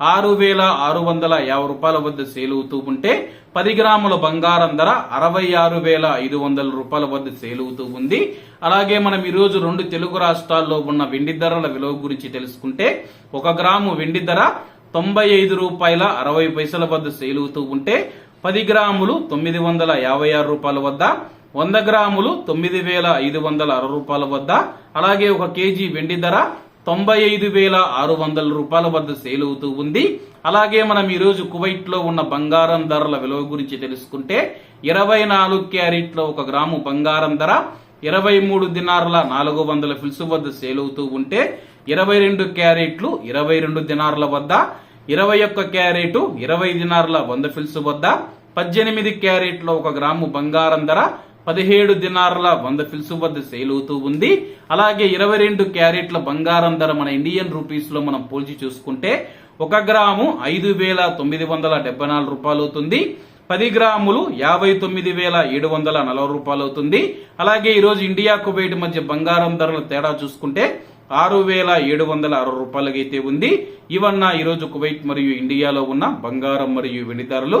ఆరు వేల ఆరు వందల యాభై రూపాయల వద్ద సేల్ అవుతూ ఉంటే పది గ్రాముల బంగారం ధర అరవై ఆరు వేల ఐదు వందల రూపాయల వద్ద సేల్ అవుతూ ఉంది. అలాగే మనం ఈరోజు రెండు తెలుగు రాష్ట్రాల్లో ఉన్న వెండి ధరల విలువ గురించి తెలుసుకుంటే ఒక గ్రాము వెండి ధర తొంభై ఐదు రూపాయల అరవై పైసల వద్ద సేల్ అవుతూ ఉంటే పది గ్రాములు తొమ్మిది వందల యాభై ఆరు రూపాయల వద్ద వంద గ్రాములు తొమ్మిది వేల ఐదు వందల అరవై రూపాయల వద్ద అలాగే ఒక కేజీ వెండి ధర తొంభై ఐదు వేల ఆరు వందల రూపాయల వద్ద సేల్ అవుతూ ఉంది. అలాగే మనం ఈరోజు కువైట్లో ఉన్న బంగారం ధరల విలువ గురించి తెలుసుకుంటే ఇరవై నాలుగు క్యారెట్లో ఒక గ్రాము బంగారం ధర ఇరవై మూడు దినార్ల నాలుగు వందల ఫిల్స్ వద్ద సేల్ అవుతూ ఉంటే ఇరవై రెండు క్యారెట్లు ఇరవై రెండు దినార్ల వద్ద ఇరవై ఒక్క క్యారెట్ ఇరవై దినార్ల వంద ఫిల్స్ వద్ద పద్దెనిమిది క్యారెట్లో ఒక గ్రాము బంగారం ధర పదిహేడు దినార్ల వంద ఫిల్సు వద్ద సేల్ అవుతూ ఉంది. అలాగే ఇరవై రెండు క్యారెట్ల బంగారం ధర మన ఇండియన్ రూపీస్లో మనం పోల్చి చూసుకుంటే ఒక గ్రాము ఐదు వేల తొమ్మిది వందల డెబ్బై నాలుగు రూపాయలు అవుతుంది. పది గ్రాములు యాభై తొమ్మిది వేల ఏడు వందల నలభై రూపాయలు అవుతుంది. అలాగే ఈరోజు ఇండియా కువైట్ మధ్య బంగారం ధరల తేడా చూసుకుంటే ఆరు వేల ఏడు వందల అరవై రూపాయలకైతే ఉంది. ఇవన్న ఈరోజు కువైట్ మరియు ఇండియాలో ఉన్న బంగారం మరియు వెండి ధరలు